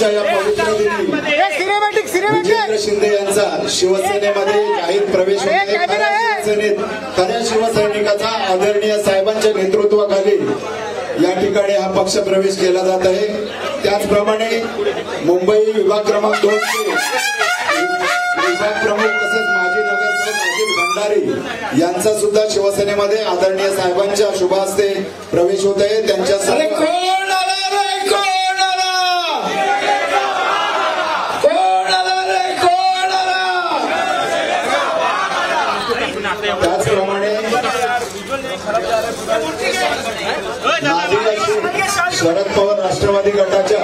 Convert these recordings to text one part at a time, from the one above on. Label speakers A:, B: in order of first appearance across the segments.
A: आजच्या या पवित्र दिनी शिंदे यांचा शिवसेनेमध्ये जाहीर प्रवेश. खऱ्या शिवसेनेत खऱ्या शिवसैनिकाचा आदरणीय साहेबांच्या नेतृत्वाखाली या ठिकाणी हा पक्ष प्रवेश केला जात आहे. त्याचप्रमाणे मुंबई विभाग क्रमांक दोन विभाग प्रमुख तसेच माजी नगरसेवक अजित भंडारी यांचा सुद्धा शिवसेनेमध्ये आदरणीय साहेबांच्या शुभ हस्ते प्रवेश होत आहे. त्यांच्या सर्व शरद पवार राष्ट्रवादी गटाच्या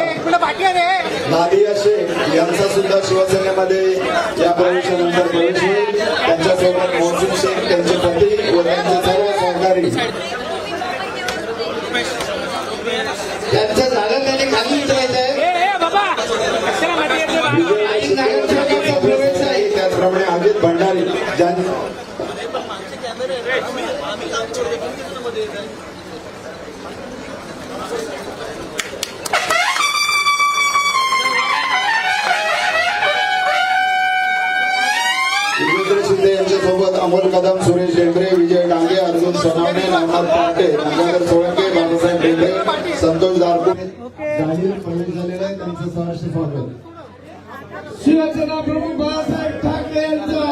A: नादिया शेख यांचा सुद्धा शिवसेनेमध्ये या प्रवेशानंतर प्रवेश होईल. त्यांच्यासोबत मोहसिन शेख त्यांचे पती व त्यांचे सर्व सहकारी.
B: त्यांच्या जागा त्यांनी खाली उतरायचं आहे.
A: त्याचप्रमाणे अजित कदम सुरेश डेंबरे विजय डांगे अर्जुन सोनावणे नामनाथ पाटे गंगाधर सोळंके बाबासाहेब डेंबरे संतोष दारपुरे जाहीर प्रवेश झालेला आहे. त्यांचं सहर्ष स्वागत.
B: शिवसेना प्रमुख बाळासाहेब ठाकरे यांचा.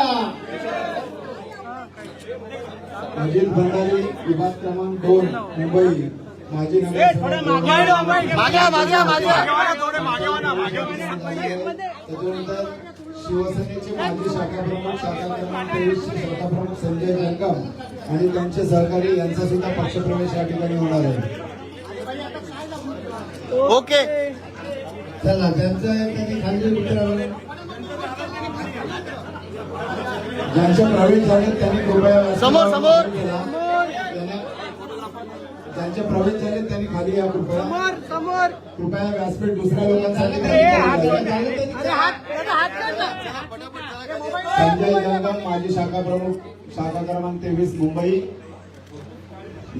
A: अजित भंडारी विभाग क्रमांक दोन मुंबई. माजी नगरसेवक त्याच्यानंतर शिवसेनेचे माजी शाखा प्रमुख शाखा क्रमांक तेवीस शाखा प्रमुख संजय जंगम आणि त्यांचे सहकारी यांचा सुद्धा पक्षप्रवेश या ठिकाणी होणार आहे.
C: ओके.
A: चला त्यांचं त्यांनी खाली उतरावं ज्यांचे प्रवेश झाले त्यांनी कृपया
C: समोर, समोर.
A: त्यांना- ज्यांचे प्रवेश झाले त्यांनी खाली या कृपया. कृपया व्यासपीठ दुसऱ्या लोकांसाठी संजय जंगम माजी शाखा प्रमुख शाखा क्रमांक तेवीस मुंबई.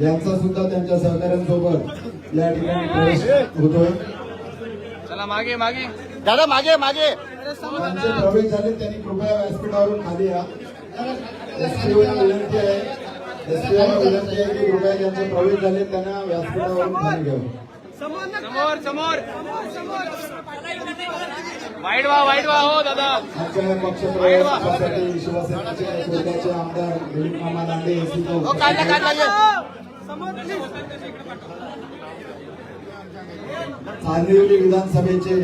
A: यांचा सुद्धा त्यांच्या सहकाऱ्यांसोबत या ठिकाणी प्रवेश होतोय.
C: चला मागे मागे. दादा मागे मागे.
A: ज्यांचे प्रवेश झाले त्यांनी कृपया व्यासपीठावरून खाली या. एसपीओला विनंती आहे. एसपीओला विनंती आहे की कृपया ज्यांचे प्रवेश झाले त्यांना व्यासपीठावरून खाली घ्यावं
C: समोर समोर वाईट वा वाईट वा हो दादा.
A: लांडे एसी.
C: हो काढला काढला ये.
A: चांदिवली विधानसभेचे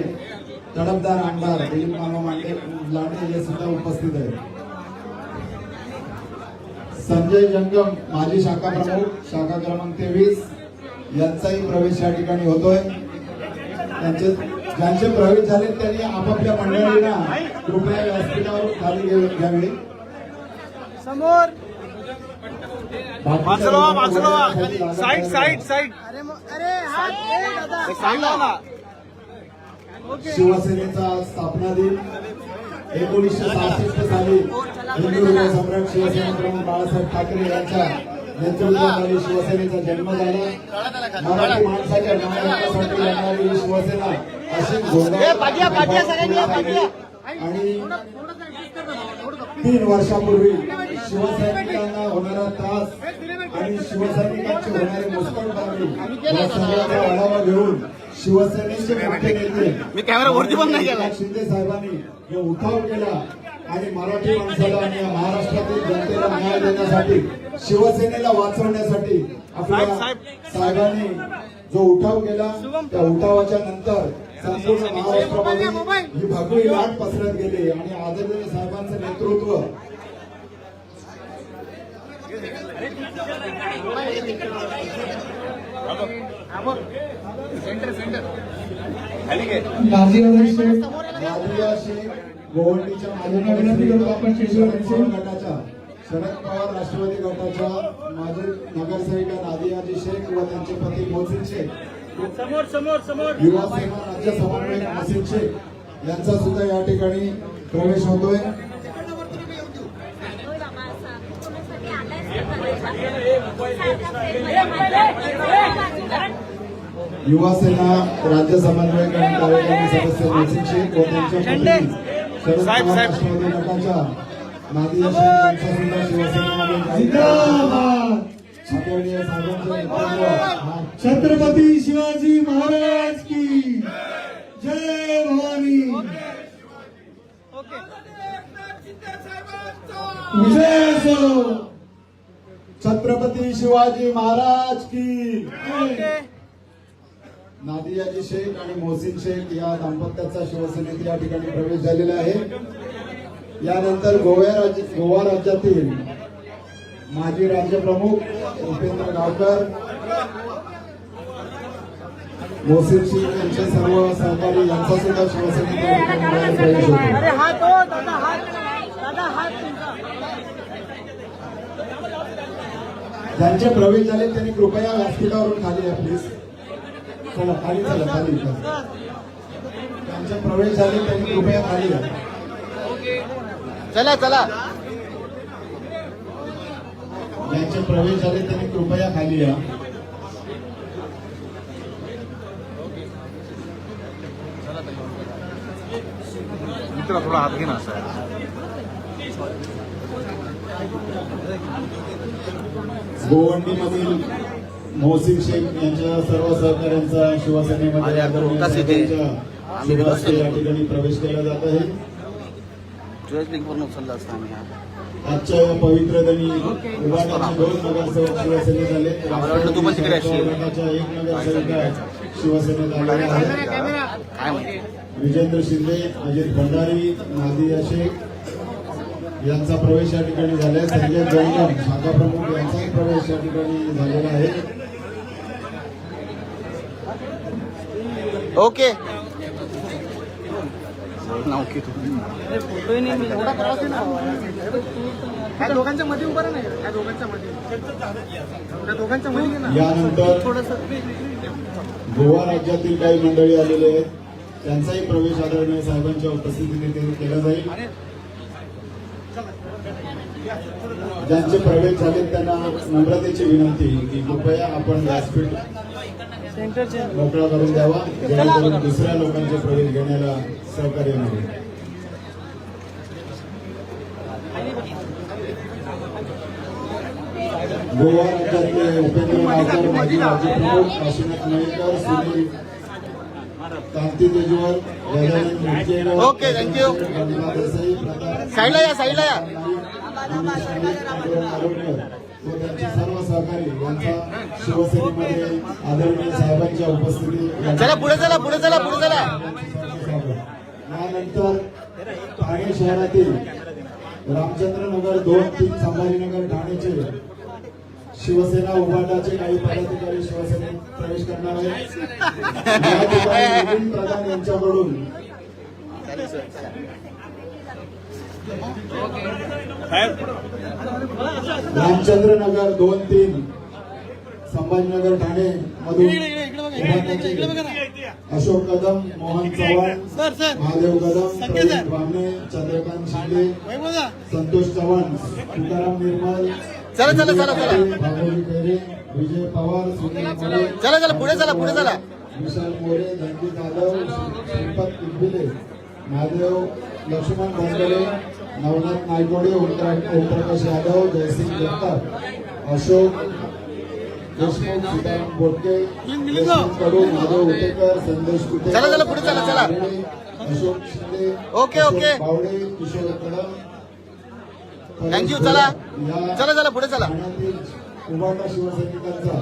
A: तडफदार आमदार दिलीप मामा मांडे लांडे हे सुद्धा उपस्थित आहेत. संजय जंगम माजी शाखा प्रमुख शाखा क्रमांक तेवीस. यांचाही प्रवेश या ठिकाणी होतोय. त्यांचे ज्यांचे प्रवेश झाले त्यांनी आपापल्या मंडळींना कृपया व्यासपीठावर खाली घ्यावे.
C: समोर. Side side. साईड.
A: शिवसेनेचा स्थापना दिन एकोणीसशे सहासष्ट साली हिंदू सम्राट शिवसेना प्रमुख बाळासाहेब ठाकरे यांच्या नेतृत्वाखाली शिवसेनेचा जन्म झाला. मराठी माणसाच्या न्यायासाठी लढणारी शिवसेना अशी. आणि तीन वर्षापूर्वी शिवसैनिकांना होणारा त्रास आणि शिवसैनिकांचे होणारे या सगळ्याचा आढावा घेऊन शिवसेनेचे मुख्य नेते शिंदे साहेबांनी जो उठाव केला. आणि मराठी माणसाला आणि महाराष्ट्रातील जनतेला न्याय देण्यासाठी शिवसेनेला वाचवण्यासाठी आपल्या
C: साहेब,
A: साहेबांनी जो उठाव केला त्या उठावाच्या नंतर संपूर्ण महाराष्ट्रामध्ये ही भगवी लाट पसरत गेली आणि आदरणीय साहेबांचं नेतृत्व. नादिया शेख गोवंडीच्या गटाच्या शरद पवार राष्ट्रवादी गटाच्या माजी नगरसेविका नादियाजी शेख व त्यांचे पती मोहसिन शेख.
C: समोर समोर समोर.
A: युवा सेना राज्य समन्वयक मोहसिन शेख यांचा सुद्धा या ठिकाणी प्रवेश होतोय. युवा सेना राज्य समन्वयक आणि कार्यकारी सदस्य मोहसिन शेख व त्यांच्या
C: साहेब, साहेब.
D: छत्रपती शिवाजी महाराज की जय भवानी. विजय
A: छत्रपती शिवाजी महाराज की नादियाजी शेख आणि मोहसिन शेख या दाम्पत्याचा शिवसेनेत या ठिकाणी प्रवेश झालेला आहे. यानंतर गोवा राज्य गोवा राज्यातील माजी राज्यप्रमुख उपेंद्र गावकर मोहसिन शेख यांचे सर्व सहकारी यांचा सुद्धा शिवसेनेत प्रवेश होतो. ज्यांचे प्रवेश झाले त्यांनी कृपया व्यासपीठावरून खाली या प्लीज चला खाली चला खाली प्रवेश झाले त्यांनी कृपया खाली या.
C: चला चला.
A: ज्यांचे प्रवेश झाले त्यांनी कृपया खाली या.
C: मित्र थोडा हात घे ना असं.
A: गोवंडीमधील मोहसिन शेख यांच्या सर्व सहकाऱ्यांचा शिवसेनेमध्ये. या ठिकाणी प्रवेश केला जात आहे.
C: हा.
A: आजच्या या पवित्र दिनी उभाटाचे दोन नगरसेवक शिवसेनेत आले. गटाच्या एक नगरसेविका शिवसेनेत आलेल्या आहेत विजेंद्र शिंदे अजित भंडारी नादिया शेख यांचा प्रवेश या ठिकाणी झालाय. संजय जयगम शाखा प्रमुख यांचाही प्रवेश या ठिकाणी झालेला आहे.
C: ओके. नाव की तू
E: फोटोही नाही मी एवढा त्रास आहे ना ह्या दोघांच्या मध्ये उभा नाही ह्या दोघांच्या मध्ये. त्या दोघांच्या मध्ये ये ना.
A: यानंतर
E: थोडस.
A: गोवा राज्यातील काही मंडळी आलेले आहेत. त्यांचाही प्रवेश आदरणीय साहेबांच्या उपस्थितीत इथे केला जाईल. ज्यांचे प्रवेश झाले त्यांना नम्रतेची विनंती की कृपया आपण व्यासपीठ मोकळा करून द्यावा जेणेकरून दुसऱ्या लोकांचे प्रवेश घेण्याला सहकार्य मिळेल. गोवा राज्यातले उपेंद्र नायकर माजी राज्यप्रमुख काशीनाथ नाईकर सुनील कांती तेजवर गजानन मुटकेकर प्रताप
C: साईडला या साईडला या.
A: व त्यांचे सर्व सहकारी यांचा शिवसेनेमध्ये आदरणीय साहेबांच्या उपस्थितीत
C: चला पुढे चला पुढे चला पुढे चला.
A: यानंतर ठाणे शहरातील रामचंद्र नगर दोन तीन संभाजीनगर ठाणेचे शिवसेना उभाटाचे काही पदाधिकारी शिवसेनेत प्रवेश करणार आहेत. नवीन प्रधान यांच्याकडून रामचंद्र नगर दोन तीन संभाजीनगर ठाणे मधून अशोक कदम मोहन चव्हाण महादेव कदम प्रवीण बामणे चंद्रकांत शिंदे संतोष चव्हाण तुकाराम निर्मल
C: चला, चला, चला,
A: विजय पवार
C: चला चला. पुढे चला पुढे चला.
A: विशाल मोरे जयंती जाधव इब्बिले महादेव लक्ष्मण भांगरे नवनाथ नायकोडे ओमप्र- ओमप्रकाश यादव जयसिंग जगताप अशोक देशमुख सीताराम बोटके देशमुख कडू माधव उटेकर संदेश कुटे
C: चला, चला, पुढे चला, चला.
A: Ashok Shinde
C: okay, okay.
A: Bawade Kishor Kadam
C: thank you चला चला चला पुढे चला
A: उभाटा शिवसैनिकांचा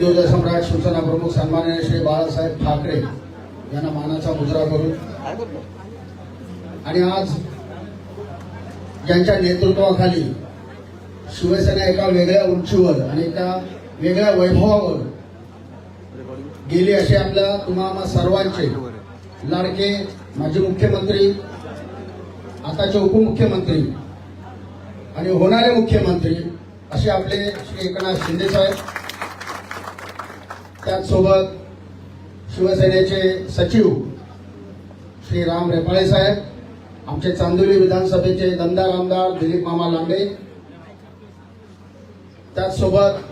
B: हिंदुजा सम्राट शिवसेना प्रमुख सन्माननीय श्री बाळासाहेब ठाकरे यांना मानाचा मुजरा करून आणि आज यांच्या नेतृत्वाखाली शिवसेना एका वेगळ्या उंचीवर आणि एका वेगळ्या वैभवावर गेली असे आपल्या तुम्हाला सर्वांचे लाडके माजी मुख्यमंत्री आताचे उपमुख्यमंत्री आणि होणारे मुख्यमंत्री असे आपले श्री एकनाथ शिंदे साहेब त्याचसोबत शिवसेनेचे सचिव श्री राम रेपाळे साहेब आमचे चांदोली विधानसभेचे दमदार आमदार दिलीप मामा लांडे त्याचसोबत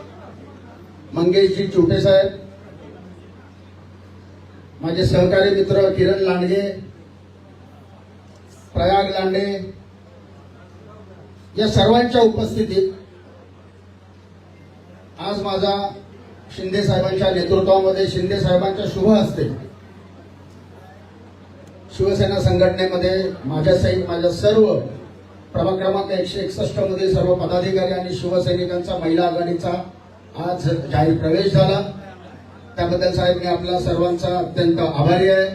B: मंगेशजी चोटे साहेब माझे सहकारी मित्र किरण लांडगे प्रयाग लांडे या सर्वांच्या उपस्थितीत आज माझा शिंदे साहेबांच्या नेतृत्वामध्ये शिंदे साहेबांच्या शुभ हस्ते शिवसेना संघटनेमध्ये माझ्यासहित माझ्या सर्व प्रभाग क्रमांक एकशे एकसष्ट मधील सर्व पदाधिकारी आणि शिवसैनिकांचा महिला आघाडीचा आज जाहीर प्रवेश झाला. त्याबद्दल साहेब मी आपल्या सर्वांचा अत्यंत आभारी आहे.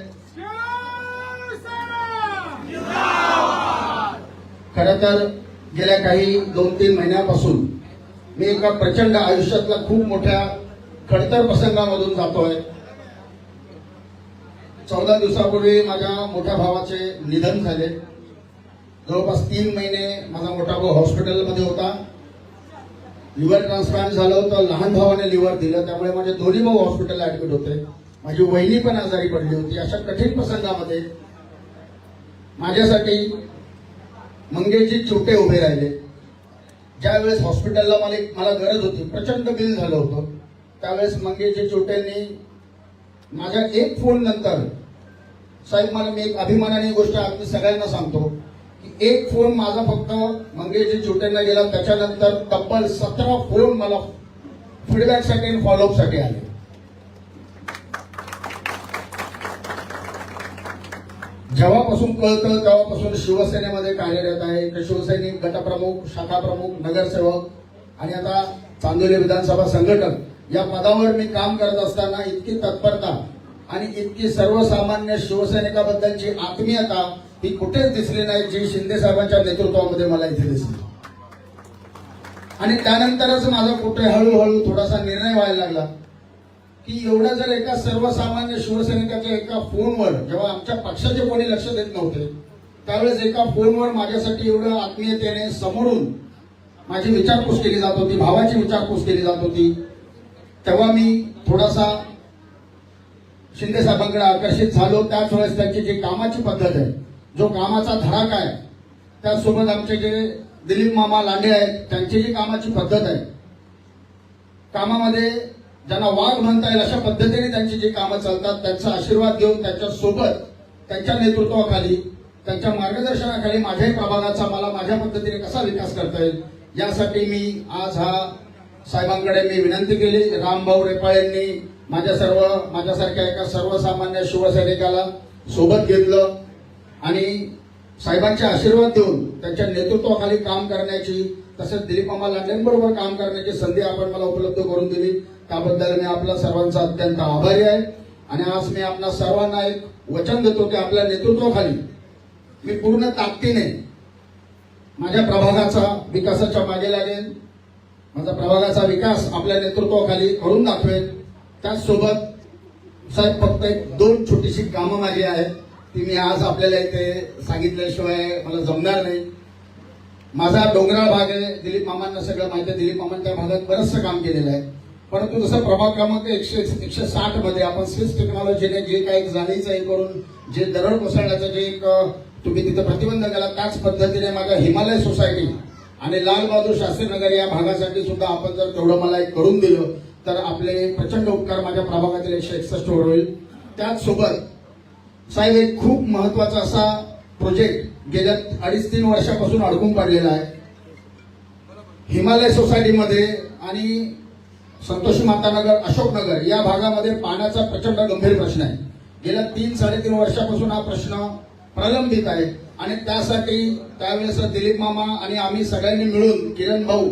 B: खर तर गेल्या काही दोन तीन महिन्यापासून मी एका प्रचंड आयुष्यातला खूप मोठ्या खडतर प्रसंगामधून जातोय. चौदा दिवसापूर्वी माझ्या मोठ्या भावाचे निधन झाले. जवळपास तीन महिने माझा मोठा भाऊ हॉस्पिटलमध्ये होता. लिव्हर ट्रान्सप्लांट झालं होतं लहान भावाने लिव्हर दिलं त्यामुळे माझे दोन्ही भाऊ हॉस्पिटलला ऍडमिट होते. माझी वहिनी पण आजारी पडली होती. अशा कठीण प्रसंगामध्ये माझ्यासाठी मंगेशजी छोटे उभे राहिले. ज्यावेळेस हॉस्पिटलला मला एक- मला गरज होती प्रचंड बिल झालं होतं. त्यावेळेस मंगेशजी चोटेंनी माझ्या एक फोन नंतर साहेब मला मी एक अभिमानाने गोष्ट आम्ही सगळ्यांना सांगतो की एक फोन माझा फक्त मंगेशजी चोटेंना गेला त्याच्यानंतर तब्बल सतरा फोन मला फीडबॅकसाठी आणि फॉलोअपसाठी आले. जेव्हापासून कळतं तेव्हापासून शिवसेनेमध्ये कार्यरत आहे तर शिवसैनिक गटप्रमुख शाखाप्रमुख नगरसेवक आणि आता चांदोली विधानसभा संघटन या पदावर मी काम करत असताना इतकी तत्परता आणि इतकी सर्वसामान्य शिवसैनिकाबद्दलची आत्मीयता ही कुठेच दिसली नाही जी शिंदे साहेबांच्या नेतृत्वामध्ये मला इथे दिसली. आणि त्यानंतरच माझा कुठे हळूहळू थोडासा निर्णय व्हायला लागला की एवढं जर एका सर्वसामान्य शिवसैनिकाच्या एका फोनवर जेव्हा आमच्या पक्षाचे कोणी लक्ष देत नव्हते त्यावेळेस एका फोनवर माझ्यासाठी एवढं आत्मीयतेने समोरून माझी विचारपूस केली जात होती भावाची विचारपूस केली जात होती. तेव्हा मी थोडासा शिंदे साहेबांकडे आकर्षित झालो. त्याच वेळेस त्यांची जी कामाची पद्धत आहे जो कामाचा धडाक आहे त्यासोबत आमचे जे दिलीप मामा लांडे आहेत त्यांची जी कामाची पद्धत आहे कामामध्ये ज्यांना वाघ म्हणता येईल अशा पद्धतीने त्यांची जी कामं चालतात त्यांचा आशीर्वाद घेऊन त्यांच्यासोबत त्यांच्या नेतृत्वाखाली त्यांच्या मार्गदर्शनाखाली माझ्याही प्रभागाचा मला माझ्या पद्धतीने कसा विकास करता येईल यासाठी मी आज हा साहेबांकडे मी विनंती केली. रामभाऊ रेपाळेंनी माझ्या सर्व माझ्यासारख्या एका सर्वसामान्य शिवसैनिकाला सोबत घेतलं आणि साहेबांचे आशीर्वाद देऊन त्यांच्या नेतृत्वाखाली काम करण्याची तसेच दिलीप मामा लांडेंबरोबर काम करण्याची संधी आपण मला उपलब्ध करून दिली. त्याबद्दल मी आपल्या सर्वांचा अत्यंत आभारी आहे. आणि आज मी आपल्या सर्वांना एक वचन देतो की आपल्या नेतृत्वाखाली मी पूर्ण ताकदीने माझ्या प्रभागाचा विकासाच्या मागे लागेल माझा प्रभागाचा विकास आपल्या नेतृत्वाखाली करून दाखवेल त्याचसोबत साहेब फक्त एक दोन छोटीशी कामं माझी आहेत. ती मी आज आपल्याला इथे सांगितल्याशिवाय मला जमणार नाही. माझा डोंगराळ भाग आहे. दिलीप मामांना सगळं माहिती आहे. दिलीप मामांनी त्या भागात बरंचसं काम केलेलं आहे. परंतु जसं प्रभाग क्रमांक एकशे एकशे साठमध्ये आपण स्विस टेक्नॉलॉजीने जे काही जाणीचं हे करून जे दरड कोसळण्याचं जे एक तुम्ही तिथं प्रतिबंध केला त्याच पद्धतीने माझ्या हिमालय सोसायटी आणि लाल बहादूर शास्त्री नगर या भागासाठी सुद्धा आपण जर तेवढं मला एक करून दिलं तर आपले प्रचंड उपकार माझ्या प्रभागातील एकशे एकसष्ट होईल. त्याचसोबत साहेब एक खूप महत्त्वाचा असा प्रोजेक्ट गेल्या अडीच तीन वर्षापासून अडकून पडलेला आहे. हिमालय सोसायटीमध्ये आणि संतोषी मातानगर अशोकनगर या भागामध्ये पाण्याचा प्रचंड गंभीर प्रश्न आहे. गेल्या तीन साडेतीन वर्षापासून हा प्रश्न प्रलंबित आहे. आणि त्यासाठी त्यावेळेस दिलीप मामा आणि आम्ही सगळ्यांनी मिळून किरण भाऊ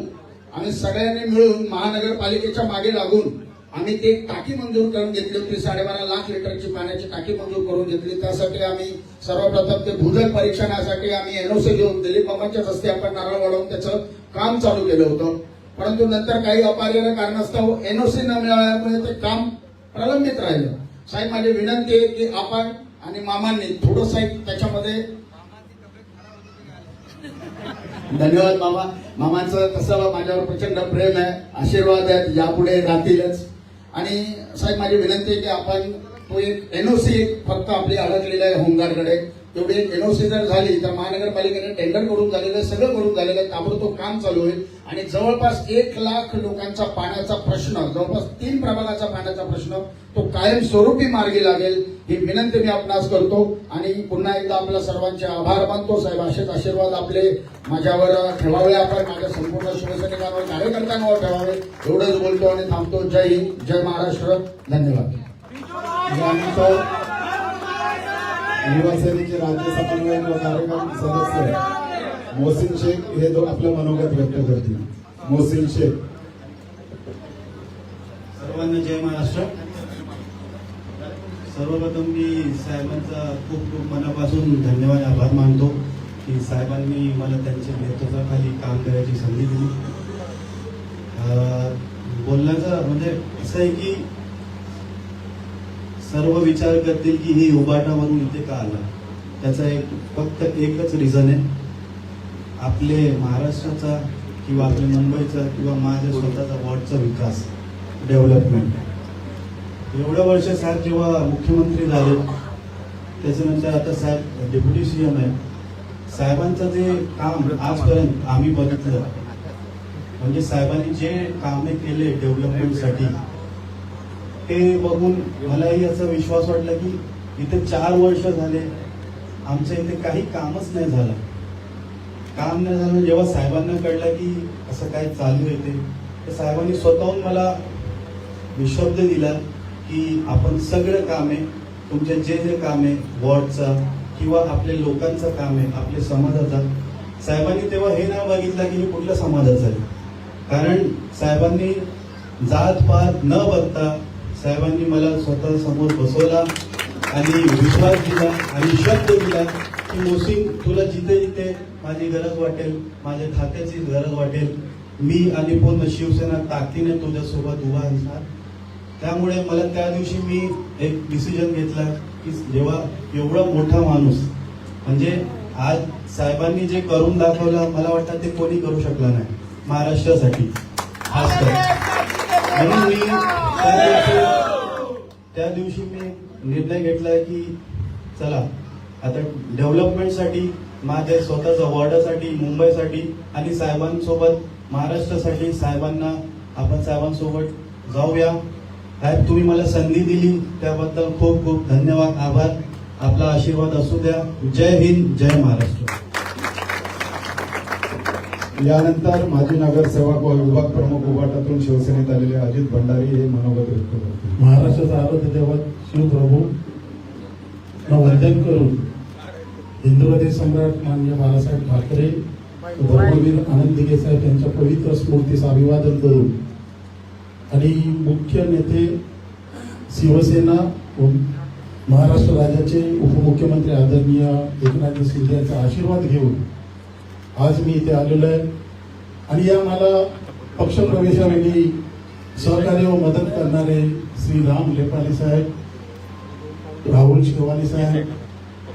B: आम्ही सगळ्यांनी मिळून महानगरपालिकेच्या मागे लागून आम्ही ते टाकी मंजूर करून घेतली होती साडेबारा लाख लिटरची पाण्याची टाकी मंजूर करून घेतली. त्यासाठी आम्ही सर्वप्रथम ते भूजल परीक्षणासाठी आम्ही एनओसी घेऊन दिलीप मामाच्याच हस्ते आपण नारळ वाढवून त्याचं काम चालू केलं होतं. परंतु नंतर काही अपार्य कारणास्तव एनओसी न मिळाल्यामुळे ते काम प्रलंबित राहिलं. साहेब माझी विनंती आहे की आपण आणि मामांनी थोडंसं त्याच्यामध्ये धन्यवाद मामा. मामांचं तसं माझ्यावर प्रचंड प्रेम आहे. आशीर्वाद आहेत. यापुढे राहतीलच. आणि साहेब माझी विनंती आहे की आपण तो एक एनओसी फक्त आपली अडकलेली आहे होमगार्डकडे. तेवढी एक एनओसी जर झाली तर महानगरपालिकेने टेंडर करून झालेलं आहे सगळं करून झालेलं आहे. ताबडतोब काम चालू होईल आणि जवळपास एक लाख लोकांचा पाण्याचा प्रश्न जवळपास तीन प्रभागाचा पाण्याचा प्रश्न तो कायमस्वरूपी मार्गी लागेल ही विनंती मी आपणास करतो. आणि पुन्हा एकदा आपल्या सर्वांचे आभार मानतो. साहेब असेच आशीर्वाद आपले माझ्यावर ठेवावे आपण माझ्या संपूर्ण शिवसैनिकांवर कार्यकर्त्यांवर ठेवावे. एवढंच बोलतो आणि थांबतो. जय हिंद जय महाराष्ट्र. धन्यवाद.
A: युवासेनेचे राज्य समन्वयक व कार्यक्रम सदस्य मोहसिन शेख हे दोन आपलं मनोगत व्यक्त करतील. मोहसिन शेख.
F: सर्वांना जय महाराष्ट्र. सर्वप्रथम मी साहेबांचा खूप खूप मनापासून धन्यवाद आभार मानतो की साहेबांनी मला त्यांच्या नेतृत्वाखाली काम करायची संधी दिली. बोलण्याचा बोलण्याचं म्हणजे असं आहे की सर्व विचार करतील की ही उबाटावरून इथे का आला? त्याचा एक फक्त एकच रिझन आहे. आपले महाराष्ट्राचा किंवा आपल्या मुंबईचा किंवा माझ्या स्वतःचा वॉर्डचा विकास डेव्हलपमेंट एवढं वर्ष साहेब जेव्हा मुख्यमंत्री झाले त्याच्यानंतर आता साहेब डेप्युटी सीएम आहे. साहेबांचं जे काम आजपर्यंत आम्ही बघितलं म्हणजे साहेबांनी जे कामे केले डेव्हलपमेंटसाठी ते बघून मलाही असा विश्वास वाटला की इथे चार वर्ष झाले आमच्या इथे काही कामच नाही झालं. काम नाही झालं जेव्हा साहेबांना कळलं की असं काय चालू आहे ते तर साहेबांनी स्वतःहून मला विश्वब्द दिला की आपण सगळं कामे तुमचे जे जे काम आहे वॉर्डचा किंवा आपल्या लोकांचं काम आहे आपल्या समाजाचा. साहेबांनी तेव्हा हे नाही बघितलं की हे कुठल्या समाजाचं आहे? कारण साहेबांनी जात पात न बघता साहेबांनी मला स्वतः समोर बसवला आणि विश्वास दिला आणि शब्द दिला की मोसिंग तुला जिथे जिथे माझी गरज वाटेल माझ्या खात्याची गरज वाटेल मी आणि पूर्ण शिवसेना ताकदीने तुझ्यासोबत उभा असणार त्यामुळे मला त्या दिवशी मी एक डिसिजन घेतला की जेव्हा एवढा मोठा माणूस म्हणजे आज साहेबांनी जे करून दाखवलं मला वाटतं ते कोणी करू शकलं नाही महाराष्ट्रासाठी. खास करून म्हणून मी त्या दिवशी मी निर्णय घेतला की चला आता डेव्हलपमेंटसाठी माझ्या स्वतःच्या वॉर्डासाठी मुंबईसाठी आणि साहेबांसोबत महाराष्ट्रासाठी साहेबांना आपण साहेबांसोबत जाऊया. साहेब तुम्ही मला संधी दिली त्याबद्दल खूप खूप धन्यवाद आभार. आपला आशीर्वाद असू द्या. जय हिंद जय महाराष्ट्र.
A: यानंतर माजी नगरसेवक व विभाग प्रमुख उभाटातून शिवसेनेत आलेले अजित भंडारी हे मनोगत व्यक्त करतील
D: महाराष्ट्राचा आरोग्य देवत शिवप्रभू वंदन करून हिंदुवादी सम्राट मान्य बाळासाहेब ठाकरे धर्मवीर आनंद दिघे साहेब यांच्या पवित्र स्मृतीस अभिवादन करून आणि मुख्य नेते शिवसेना महाराष्ट्र राज्याचे उपमुख्यमंत्री आदरणीय एकनाथ शिंदे यांचा आशीर्वाद घेऊन आज मी इथे आलेलो आहे. आणि या मला पक्षप्रवेशावेळी सहकार्य व मदत करणारे श्री राम लेपाली साहेब राहुल शिवानी साहेब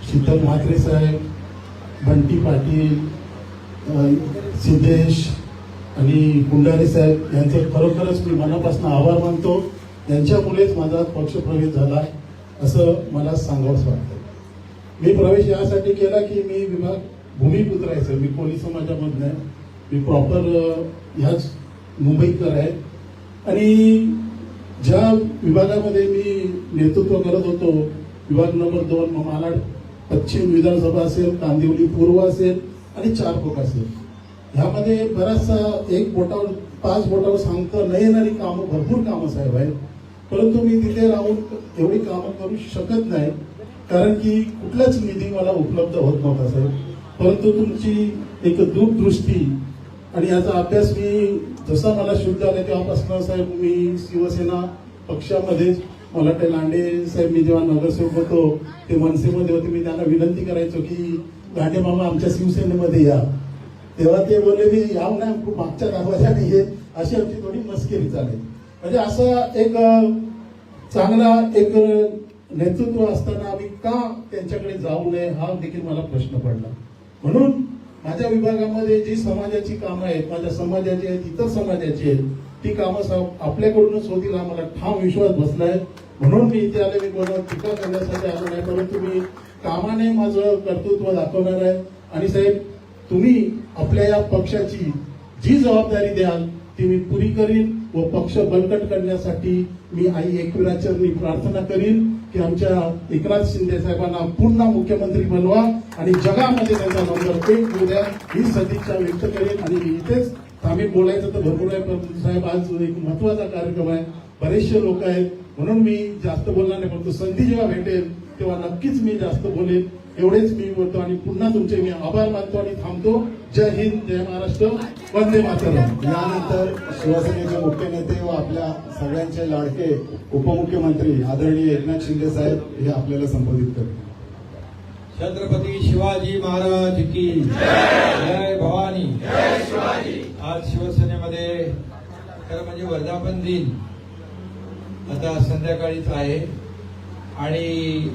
D: शीतल म्हात्रे साहेब बंटी पाटील सिद्धेश आणि कुंडारी साहेब यांचे खरोखरच मी मनापासून आभार मानतो. यांच्यामुळेच माझा पक्षप्रवेश झाला असं मला सांगावंच वाटतं. मी प्रवेश यासाठी केला की मी विभाग भूमिपुत्र आहे सर. मी कोळी समाजामधनं आहे. मी प्रॉपर ह्याच मुंबईकर आहे. आणि ज्या विभागामध्ये मी नेतृत्व करत होतो विभाग नंबर दोन मालाड पश्चिम विधानसभा असेल कांदिवली पूर्व असेल आणि चार चारकोट असेल. ह्यामध्ये बराचसा एक बोटावर पाच बोटावर सांगता न येणारी कामं भरपूर कामं साहेब आहेत. परंतु मी तिथे राहून एवढी कामं करू शकत नाही कारण की कुठलाच निधी मला उपलब्ध होत नव्हता साहेब. परंतु तुमची एक दूरदृष्टी आणि याचा अभ्यास मी जसा मला शुद्ध आला तेव्हापासून साहेब मी शिवसेना पक्षामध्ये मला ते लांडे साहेब मी जेव्हा नगरसेवक होतो ते मनसेमध्ये होते मी त्यांना विनंती करायचो की लांडे मामा आमच्या शिवसेनेमध्ये या. तेव्हा ते बोलले मी याव खूप मागच्या दरवाजाने ये. अशी आमची थोडी मस्करी चालेल. म्हणजे असं एक चांगला एक नेतृत्व असताना आम्ही का त्यांच्याकडे जाऊ नये हा देखील मला प्रश्न पडला. म्हणून माझ्या विभागामध्ये जी समाजाची कामं आहेत माझ्या समाजाची आहेत इतर समाजाची आहेत ती कामं आपल्याकडूनच होतील हा मला ठाम विश्वास बसलाय. म्हणून मी इथे आले मी कोणावर टीका करण्यासाठी आलो नाही परंतु मी कामाने माझं कर्तृत्व दाखवणार आहे. आणि साहेब तुम्ही आपल्या या पक्षाची जी जबाबदारी द्याल ती मी पुरी करीन व पक्ष बळकट करण्यासाठी मी आई एकविराचरणी प्रार्थना करीन. की आमच्या एकनाथ शिंदे साहेबांना पुन्हा मुख्यमंत्री बनवा आणि जगामध्ये त्यांचा नंबर एक होऊ द्या. ही सदिच्छा व्यक्त करेन. आणि इथेच आम्ही बोलायचं तर भरपूर आहे पण साहेब आज एक महत्त्वाचा कार्यक्रम आहे. बरेचसे लोक आहेत. म्हणून मी जास्त बोलणार नाही फक्त संधी जेव्हा भेटेल तेव्हा नक्कीच मी जास्त बोलेन. एवढेच मी बोलतो आणि पुन्हा तुमचे मी आभार मानतो आणि थांबतो. जय हिंद जय महाराष्ट्र. वंदे मातरम.
A: यानंतर शिवसेनेचे मुख्य नेते व आपल्या सगळ्यांचे लाडके उपमुख्यमंत्री आदरणीय एकनाथ शिंदे साहेब हे आपल्याला संबोधित करतील.
G: छत्रपती शिवाजी महाराज की जय भवानी. आज शिवसेनेमध्ये खरं म्हणजे वर्धापन दिन आता संध्याकाळीच आहे. आणि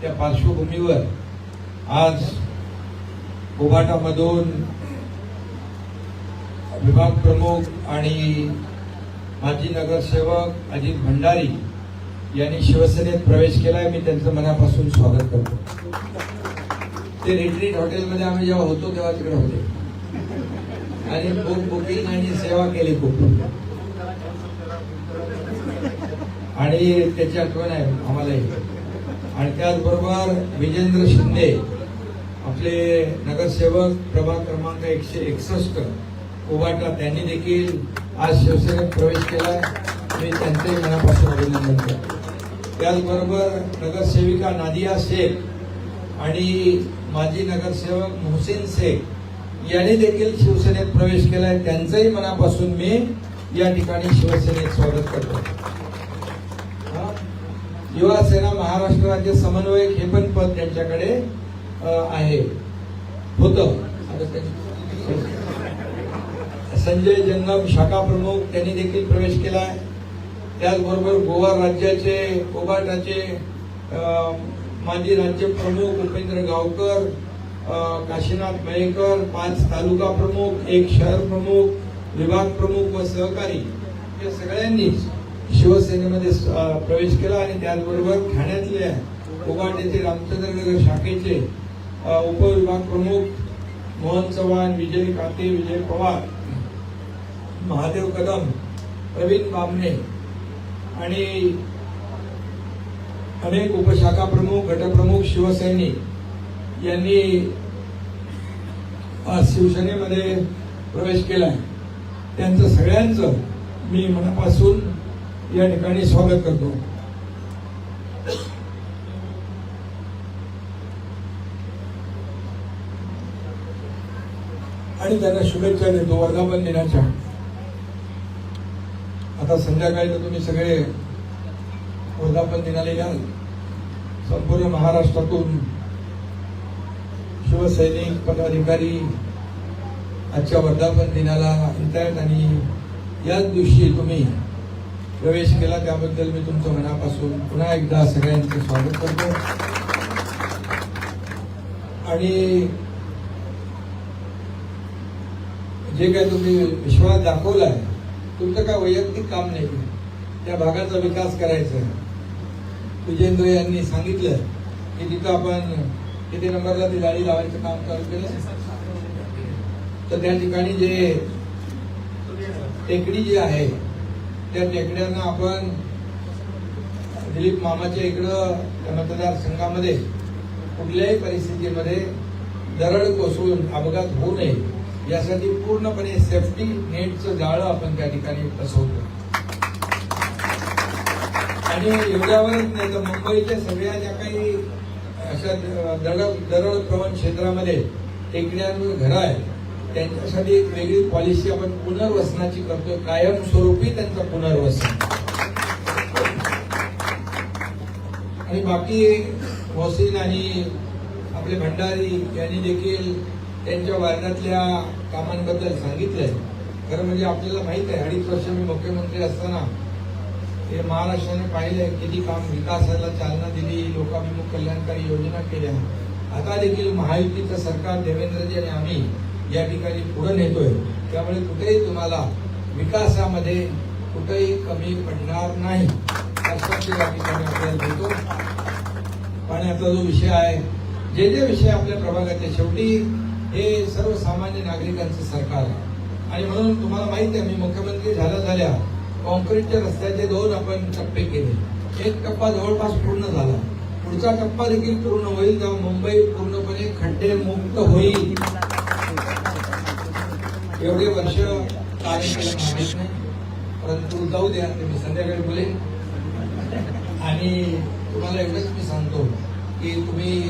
G: त्या पार्श्वभूमीवर आज कोबाटामधून विभाग प्रमुख आणि माजी नगरसेवक अजित भंडारी यांनी शिवसेनेत प्रवेश केलाय. मी त्यांचं मनापासून स्वागत करतो. ते रिट्रीट हॉटेलमध्ये आम्ही जेव्हा होतो तेव्हा तिकडे होते. आणि बुक बुकिंग आणि सेवा केली खूप. आणि त्याची आठवण आहे आम्हालाही. आणि त्याचबरोबर विजेंद्र शिंदे आपले नगरसेवक प्रभाग क्रमांक एकशे एकसष्ट कोबाटा त्यांनी देखील आज शिवसेनेत प्रवेश केला. मी त्यांचंही मनापासून अभिनंदन करतो. त्याचबरोबर नगरसेविका नादिया शेख आणि माजी नगरसेवक मोहसिन शेख यांनी देखील शिवसेनेत प्रवेश केलाय त्यांचंही मनापासून मी या ठिकाणी शिवसेनेत स्वागत करतो. युवा सेना महाराष्ट्र राज्य समन्वयक हे पण पद त्यांच्याकडे आहे. होत. संजय जंगम शाखा प्रमुख त्यांनी देखील प्रवेश केलाय त्याचबरोबर गोवा राज्याचे कोबाटाचे माजी राज्य प्रमुख उपेंद्र गावकर काशीनाथ मयेकर पाच तालुका प्रमुख एक शहर प्रमुख विभाग प्रमुख व सहकारी या सगळ्यांनीच शिवसेनेमध्ये प्रवेश केला आणि त्याचबरोबर ठाण्यातल्या कोबाट येथे रामचंद्रनगर शाखेचे उपविभाग प्रमुख मोहन चव्हाण विजय काते विजय पवार महादेव कदम प्रवीण बामणे आणि अनेक उपशाखा प्रमुख गटप्रमुख शिवसैनिक यांनी आज शिवसेनेमध्ये प्रवेश केलाय. त्यांचं सगळ्यांचं मी मनापासून या ठिकाणी स्वागत करतो. आणि त्यांना शुभेच्छा देतो वर्धापन दिनाच्या. आता संध्याकाळी तर तुम्ही सगळे वर्धापन दिनाला याल. संपूर्ण महाराष्ट्रातून शिवसैनिक पदाधिकारी आजच्या वर्धापन दिनाला येत आहेत आणि याच दिवशी तुम्ही प्रवेश केला त्याबद्दल मी तुमचं मनापासून पुन्हा एकदा सगळ्यांचं स्वागत करतो. आणि जे काय तुम्ही विश्वास दाखवला आहे तुमचं काय वैयक्तिक काम नाही. त्या भागाचा विकास करायचा आहे. विजेंद्र यांनी सांगितलं की तिथं आपण किती नंबरला ती गाडी लावायचं काम चालू केलं तर त्या ठिकाणी जे टेकडी जी आहे त्या टेकड्यांना आपण दिलीप मामाच्या इकडं त्या मतदारसंघामध्ये कुठल्याही परिस्थितीमध्ये दरड कोसळून अपघात होऊ नये. यासाठी पूर्णपणे सेफ्टी नेटचं जाळं आपण त्या ठिकाणी बसवतो. आणि एवढ्यावरच नाही तर मुंबईच्या सगळ्या ज्या काही अशा दरड दरड प्रवण क्षेत्रामध्ये टेकड्यांवर घरं आहेत त्यांच्यासाठी एक वेगळी पॉलिसी आपण पुनर्वसनाची करतोय कायमस्वरूपी त्यांचं पुनर्वसन. आणि बाकी मोहसिन आणि आपले भंडारी यांनी देखील त्यांच्या वार्डातल्या कामांबद्दल सांगितलंय. खरं म्हणजे आपल्याला माहीत आहे अडीच वर्ष मी मुख्यमंत्री असताना हे महाराष्ट्राने पाहिलंय किती काम विकासाला चालना दिली लोकाभिमुख कल्याणकारी योजना केल्या. आता देखील महायुतीचं सरकार देवेंद्रजी आणि आम्ही या ठिकाणी पुढे नेतोय. त्यामुळे कुठेही तुम्हाला विकासामध्ये कुठेही कमी पडणार नाही. या ठिकाणी आपल्याला देतो पाण्याचा जो विषय आहे जे जे विषय आपल्या प्रभागाच्या शेवटी हे सर्वसामान्य नागरिकांचं सरकार आहे. आणि म्हणून तुम्हाला माहिती आहे मी मुख्यमंत्री झाल्या झाल्या कॉन्क्रीटच्या रस्त्याचे दोन आपण टप्पे केले. एक टप्पा जवळपास पूर्ण झाला. पुढचा टप्पा देखील पूर्ण होईल तेव्हा मुंबई पूर्णपणे खड्डे मुक्त होईल. एवढे वर्ष कार्य केलं नाही. परंतु जाऊ द्या ते मी संध्याकाळी बोलेन. आणि तुम्हाला एवढंच मी सांगतो की तुम्ही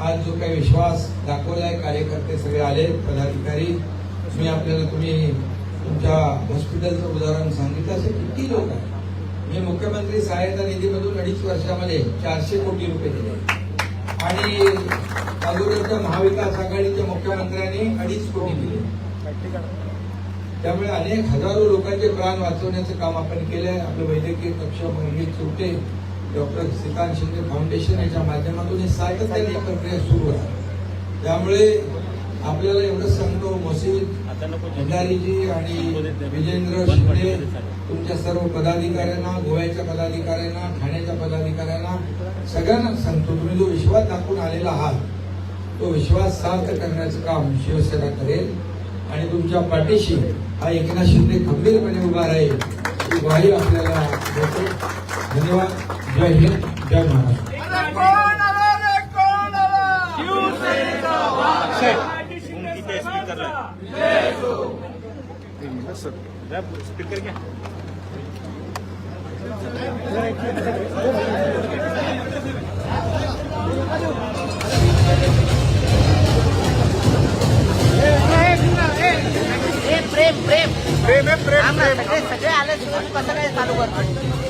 G: आज जो काही विश्वास दाखवलाय कार्यकर्ते सगळे आले पदाधिकारी मी आपल्याला तुम्ही तुमच्या हॉस्पिटलचं उदाहरण सांगितलं असे किती लोक आहेत? मी मुख्यमंत्री सहायता निधीमधून अडीच वर्षामध्ये चारशे कोटी रुपये दिले. आणि अगोदरच्या महाविकास आघाडीच्या मुख्यमंत्र्यांनी अडीच कोटी दिले. त्यामुळे अनेक हजारो लोकांचे प्राण वाचवण्याचं काम आपण केलंय. आपलं वैद्यकीय कक्ष मंगीत सुटे डॉक्टर श्रीकांत शिंदे फाउंडेशन याच्या माध्यमातून हे सातत्याने प्रक्रिया सुरू आहे. त्यामुळे आपल्याला एवढंच सांगतो मसीद भंडारीजी आणि विजेंद्र शिंदे तुमच्या सर्व पदाधिकाऱ्यांना गोव्याच्या पदाधिकाऱ्यांना ठाण्याच्या पदाधिकाऱ्यांना सगळ्यांना सांगतो तुम्ही जो विश्वास दाखवून आलेला आहात तो विश्वास सार्थ करण्याचं काम शिवसेना करेल. आणि तुमच्या पाठीशी हा एकनाथ शिंदे खंबीरपणे उभा राहील ही ग्वाही आपल्याला देतो. धन्यवाद जय हिंद जय महाराष्ट्र
H: प्रेम प्रेम प्रेम
E: प्रेम.
H: सगळे आले कसं काय चालू करतो.